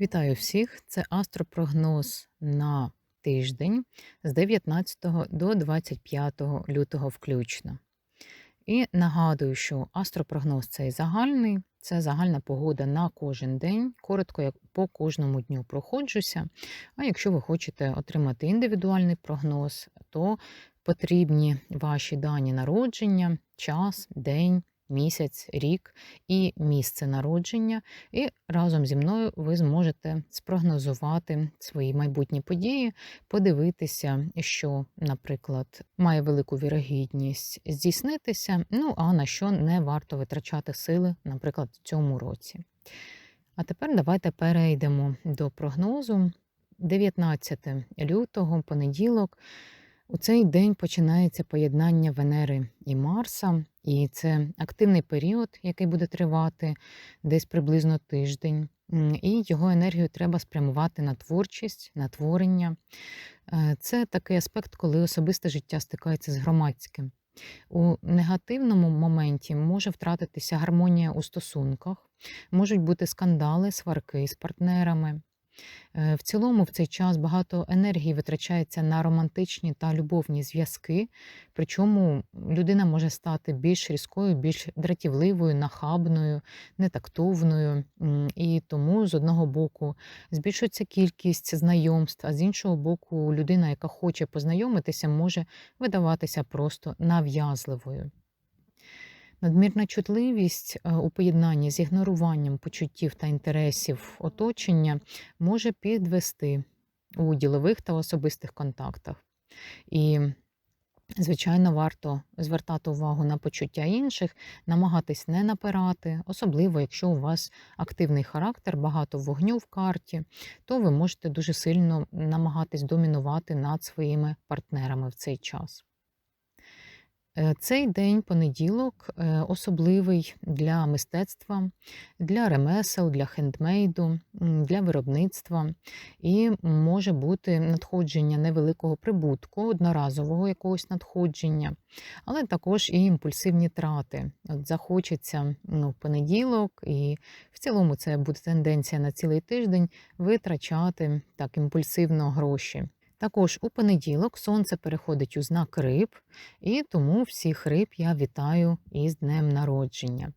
Вітаю всіх! Це астропрогноз на тиждень з 19 до 25 лютого включно. І нагадую, що астропрогноз цей загальний, це загальна погода на кожен день, коротко як по кожному дню проходжуся. А якщо ви хочете отримати індивідуальний прогноз, то потрібні ваші дані народження, час, день, місяць, рік і місце народження, і разом зі мною ви зможете спрогнозувати свої майбутні події, подивитися, що, наприклад, має велику вірогідність здійснитися, ну а на що не варто витрачати сили, наприклад, в цьому році. А тепер давайте перейдемо до прогнозу. 19 лютого, понеділок. У цей день починається поєднання Венери і Марса, і це активний період, який буде тривати десь приблизно тиждень. І його енергію треба спрямувати на творчість, на творення. Е, це такий аспект, коли особисте життя стикається з громадським. У негативному моменті може втратитися гармонія у стосунках, можуть бути скандали, сварки з партнерами. Е, в цілому в цей час багато енергії витрачається на романтичні та любовні зв'язки, причому людина може стати більш різкою, більш дратівливою, нахабною, нетактовною. І тому з одного боку збільшується кількість знайомств, а з іншого боку, людина, яка хоче познайомитися, може видаватися просто нав'язливою. Надмірна чутливість е, у поєднанні з ігноруванням почуттів та інтересів оточення може підвести у ділових та особистих контактах. І, звичайно, варто звертати увагу на почуття інших, намагатись не напирати, особливо, якщо у вас активний характер, багато вогню в карті, то ви можете дуже сильно намагатись домінувати над своїми партнерами в цей час. Е, цей день, понеділок, е, особливий для мистецтва, для ремесел, для хендмейду, для виробництва і може бути надходження невеликого прибутку, одноразового якогось надходження, але також і імпульсивні трати. От Захочеться ну, в понеділок, і в цілому це буде тенденція на цілий тиждень витрачати так імпульсивно гроші. Також у понеділок сонце переходить у знак риб, і тому всіх риб я вітаю із днем народження.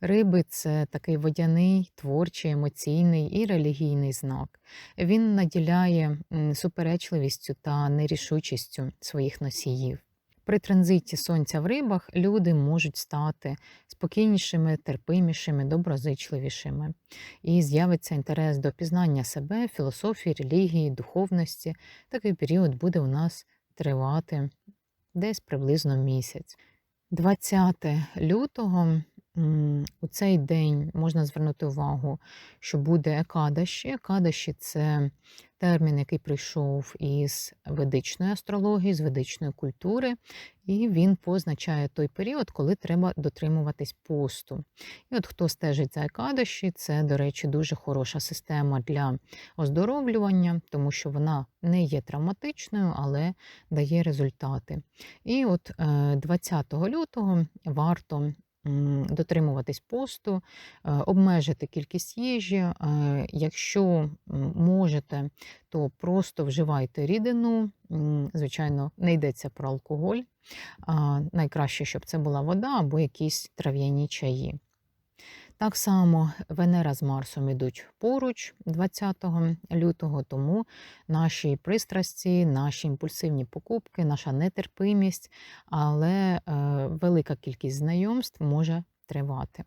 Риби це такий водяний, творчий, емоційний і релігійний знак. Він наділяє суперечливістю та нерішучістю своїх носіїв. При транзиті сонця в рибах люди можуть стати спокійнішими, терпимішими, доброзичливішими. І з'явиться інтерес до пізнання себе, філософії, релігії, духовності. Такий період буде у нас тривати десь приблизно місяць. 20 лютого у цей день можна звернути увагу, що буде екадаші. Екадаші це термін, який прийшов із ведичної астрології, з ведичної культури, і він позначає той період, коли треба дотримуватись посту. І от хто стежить за екадаші, це, до речі, дуже хороша система для оздоровлювання, тому що вона не є травматичною, але дає результати. І от 20 е, лютого варто дотримуватись посту, е, обмежити кількість їжі. Е, якщо можете, то просто вживайте рідину. Звичайно, не йдеться про алкоголь. Найкраще, щоб це була вода або якісь трав'яні чаї. Так само Венера з Марсом ідуть поруч 20 лютого, тому наші пристрасті, наші імпульсивні покупки, наша нетерпимість, але е, велика кількість знайомств може тривати.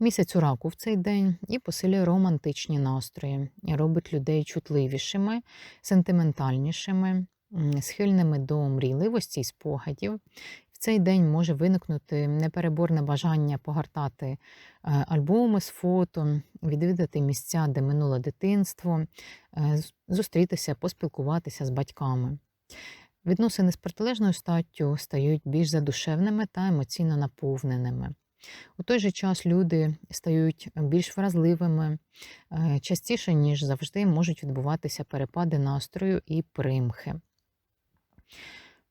Місяць у раку в цей день і посилює романтичні настрої, робить людей чутливішими, сентиментальнішими, схильними до мрійливості і спогадів цей день може виникнути непереборне бажання погортати е, альбоми з фото, відвідати місця, де минуле дитинство, е, зустрітися, поспілкуватися з батьками. Відносини з протилежною статтю стають більш задушевними та емоційно наповненими. У той же час люди стають більш вразливими, е, частіше, ніж завжди, можуть відбуватися перепади настрою і примхи.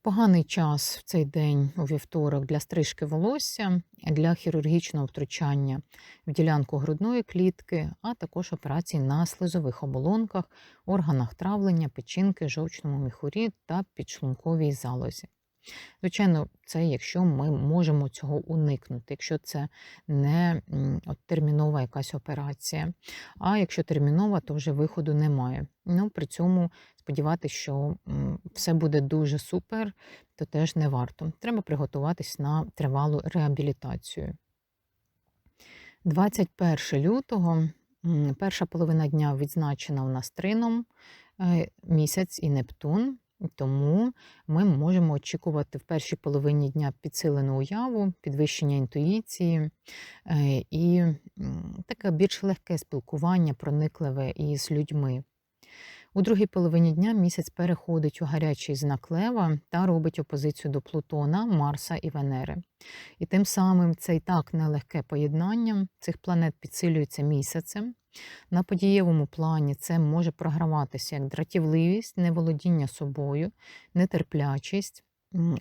Поганий час в цей день у вівторок для стрижки волосся, для хірургічного втручання в ділянку грудної клітки, а також операцій на слизових оболонках, органах травлення, печінки, жовчному міхурі та підшлунковій залозі. Звичайно, це якщо ми можемо цього уникнути, якщо це не от, термінова якась операція. А якщо термінова, то вже виходу немає. Ну, при цьому сподіватися, що все буде дуже супер, то теж не варто. Треба приготуватись на тривалу реабілітацію. 21 лютого, перша половина дня відзначена у нас трином, е, місяць і Нептун. Тому ми можемо очікувати в першій половині дня підсилену уяву, підвищення інтуїції е, і таке більш легке спілкування, проникливе із людьми. У другій половині дня місяць переходить у гарячий знак Лева та робить опозицію до Плутона, Марса і Венери. І тим самим це і так нелегке поєднання цих планет підсилюється місяцем. На подієвому плані це може програватися як дратівливість, неволодіння собою, нетерплячість,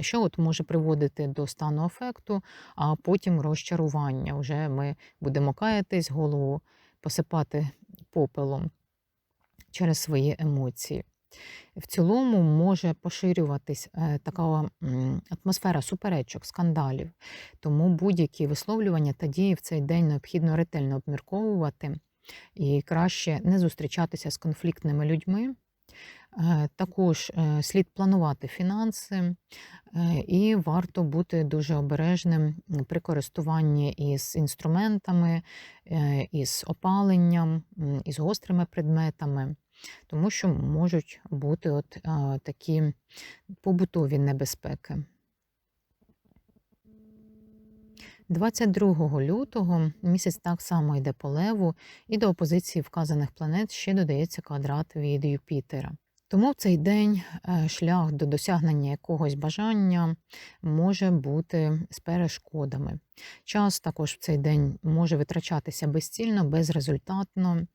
що от може приводити до стану афекту, а потім розчарування. Вже ми будемо каятись, голову посипати попелом через свої емоції. В цілому може поширюватись е, така атмосфера суперечок, скандалів. Тому будь-які висловлювання та дії в цей день необхідно ретельно обмірковувати і краще не зустрічатися з конфліктними людьми. Е, Також е, слід планувати фінанси, і варто бути дуже обережним при користуванні із інструментами, із опаленням, із гострими предметами, тому що можуть бути от е, такі побутові небезпеки. 22 лютого місяць так само йде по леву, і до опозиції вказаних планет ще додається квадрат від Юпітера. Тому в цей день е, шлях до досягнення якогось бажання може бути з перешкодами. Час також в цей день може витрачатися безцільно, безрезультатно.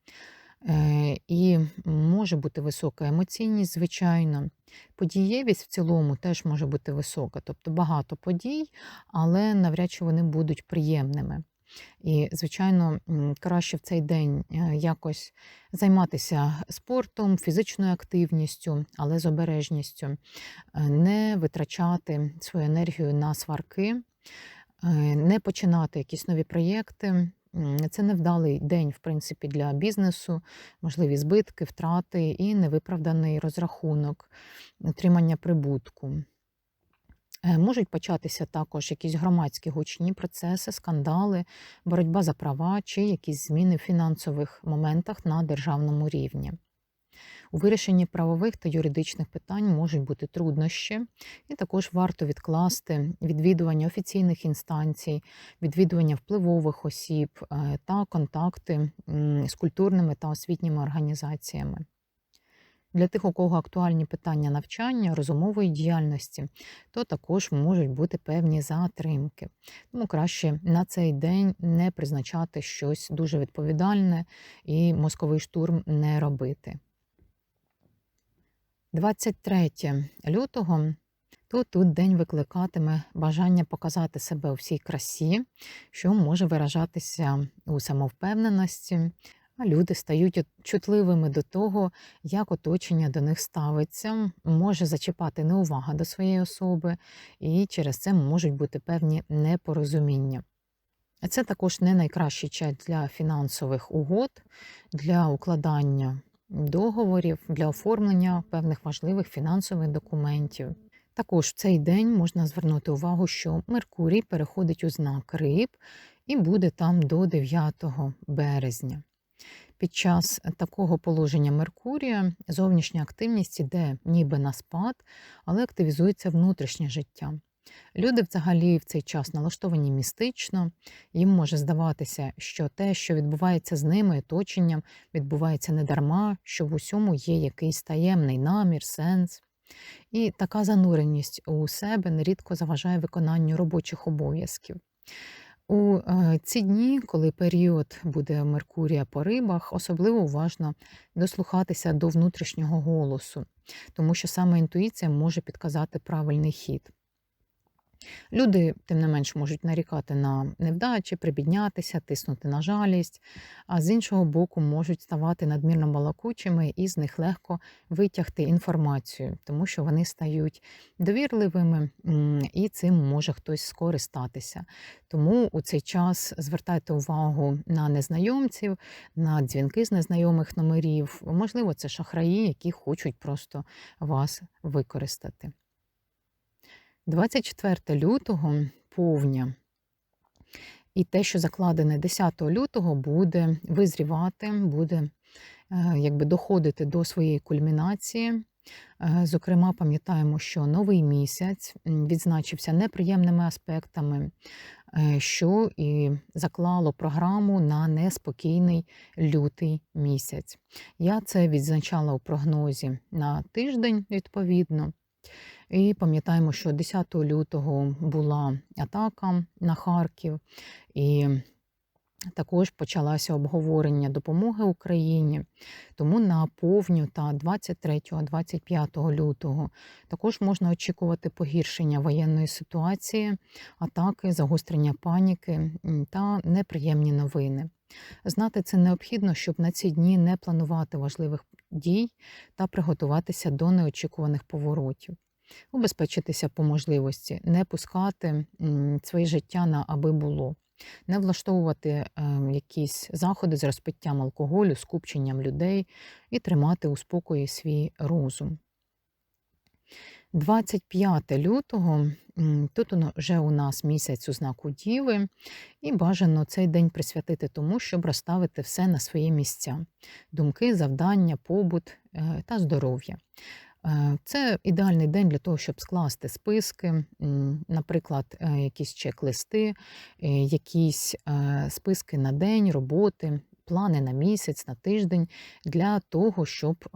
Е, І може бути висока емоційність, звичайно. Подієвість в цілому теж може бути висока, тобто багато подій, але навряд чи вони будуть приємними. І, звичайно, краще в цей день е, якось займатися спортом, фізичною активністю, але з обережністю, Е, не витрачати свою енергію на сварки, не починати якісь нові проєкти. Це невдалий день, в принципі, для бізнесу, можливі збитки, втрати і невиправданий розрахунок, отримання прибутку. Е, Можуть початися також якісь громадські гучні процеси, скандали, боротьба за права чи якісь зміни в фінансових моментах на державному рівні. У вирішенні правових та юридичних питань можуть бути труднощі, і також варто відкласти відвідування офіційних інстанцій, відвідування впливових осіб е, та контакти з культурними та освітніми організаціями. Для тих, у кого актуальні питання навчання, розумової діяльності, то також можуть бути певні затримки. Тому краще на цей день не призначати щось дуже відповідальне і мозковий штурм не робити. 23 лютого то тут день викликатиме бажання показати себе у всій красі, що може виражатися у самовпевненості. А люди стають чутливими до того, як оточення до них ставиться, може зачіпати неувага до своєї особи, і через це можуть бути певні непорозуміння. Це також не найкращий час для фінансових угод, для укладання договорів, для оформлення певних важливих фінансових документів. Також в цей день можна звернути увагу, що Меркурій переходить у знак Риб і буде там до 9 березня. Під час такого положення Меркурія зовнішня активність іде ніби на спад, але активізується внутрішнє життя. Люди взагалі в цей час налаштовані містично, їм може здаватися, що те, що відбувається з ними, оточенням, відбувається не дарма, що в усьому є якийсь таємний намір, сенс. І така зануреність у себе нерідко заважає виконанню робочих обов'язків. У е, ці дні, коли період буде Меркурія по рибах, особливо уважно дослухатися до внутрішнього голосу, тому що саме інтуїція може підказати правильний хід. Люди, тим не менш, можуть нарікати на невдачі, прибіднятися, тиснути на жалість, а з іншого боку, можуть ставати надмірно балакучими і з них легко витягти інформацію, тому що вони стають довірливими і цим може хтось скористатися. Тому у цей час звертайте увагу на незнайомців, на дзвінки з незнайомих номерів. Можливо, це шахраї, які хочуть просто вас використати. 24 лютого повня. І те, що закладене 10 лютого, буде визрівати, буде е, якби доходити до своєї кульмінації. Е, зокрема, пам'ятаємо, що новий місяць відзначився неприємними аспектами, е, що і заклало програму на неспокійний лютий місяць. Я це відзначала у прогнозі на тиждень, відповідно. І пам'ятаємо, що 10 лютого була атака на Харків, і також почалося обговорення допомоги Україні. Тому на повню та 23-25 лютого також можна очікувати погіршення воєнної ситуації, атаки, загострення паніки та неприємні новини. Знати це необхідно, щоб на ці дні не планувати важливих дій та приготуватися до неочікуваних поворотів убезпечитися по можливості, не пускати своє життя на аби було, не влаштовувати е, якісь заходи з розпиттям алкоголю, скупченням людей і тримати у спокої свій розум. 25 лютого тут вже у нас місяць у знаку Діви, і бажано цей день присвятити тому, щоб розставити все на свої місця: думки, завдання, побут е, та здоров'я. Е, це ідеальний день для того, щоб скласти списки, наприклад, е, якісь чек-листи, якісь списки на день, роботи, плани на місяць, на тиждень для того, щоб,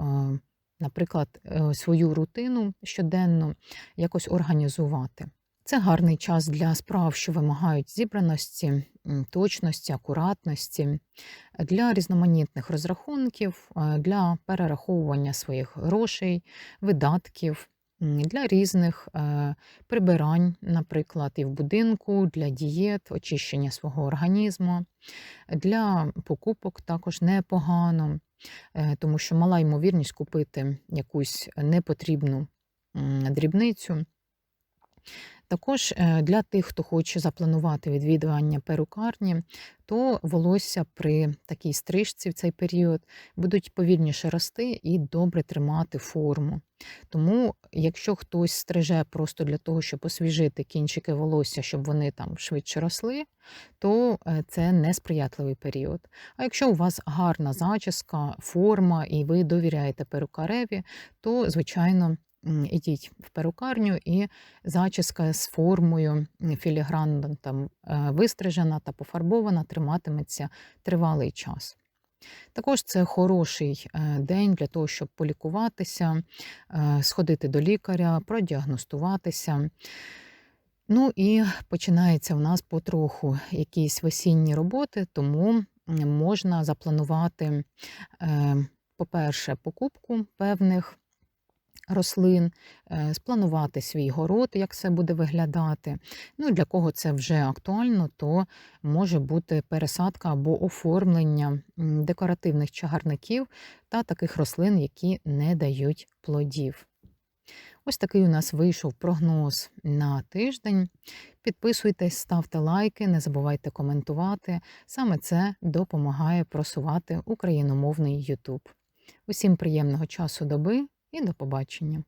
наприклад, свою рутину щоденно якось організувати. Це гарний час для справ, що вимагають зібраності, точності, акуратності, для різноманітних розрахунків, е, для перераховування своїх грошей, видатків, для різних е, прибирань, наприклад, і в будинку, для дієт, очищення свого організму, для покупок також непогано, е, тому що мала ймовірність купити якусь непотрібну дрібницю. Також е, для тих, хто хоче запланувати відвідування перукарні, то волосся при такій стрижці в цей період будуть повільніше рости і добре тримати форму. Тому, якщо хтось стриже просто для того, щоб освіжити кінчики волосся, щоб вони там швидше росли, то е, це несприятливий період. А якщо у вас гарна зачіска, форма і ви довіряєте перукареві, то, звичайно, ідіть в перукарню, і зачіска з формою філігранно там е, вистрижена та пофарбована, триматиметься тривалий час. Також це хороший е, день для того, щоб полікуватися, е, сходити до лікаря, продіагностуватися. Ну і починається у нас потроху якісь весінні роботи, тому можна запланувати, по-перше, покупку певних рослин, е, спланувати свій город, як це буде виглядати. Ну Для кого це вже актуально, то може бути пересадка або оформлення декоративних чагарників та таких рослин, які не дають плодів. Ось такий у нас вийшов прогноз на тиждень. Підписуйтесь, ставте лайки, не забувайте коментувати. Саме це допомагає просувати україномовний YouTube. Усім приємного часу доби і до побачення!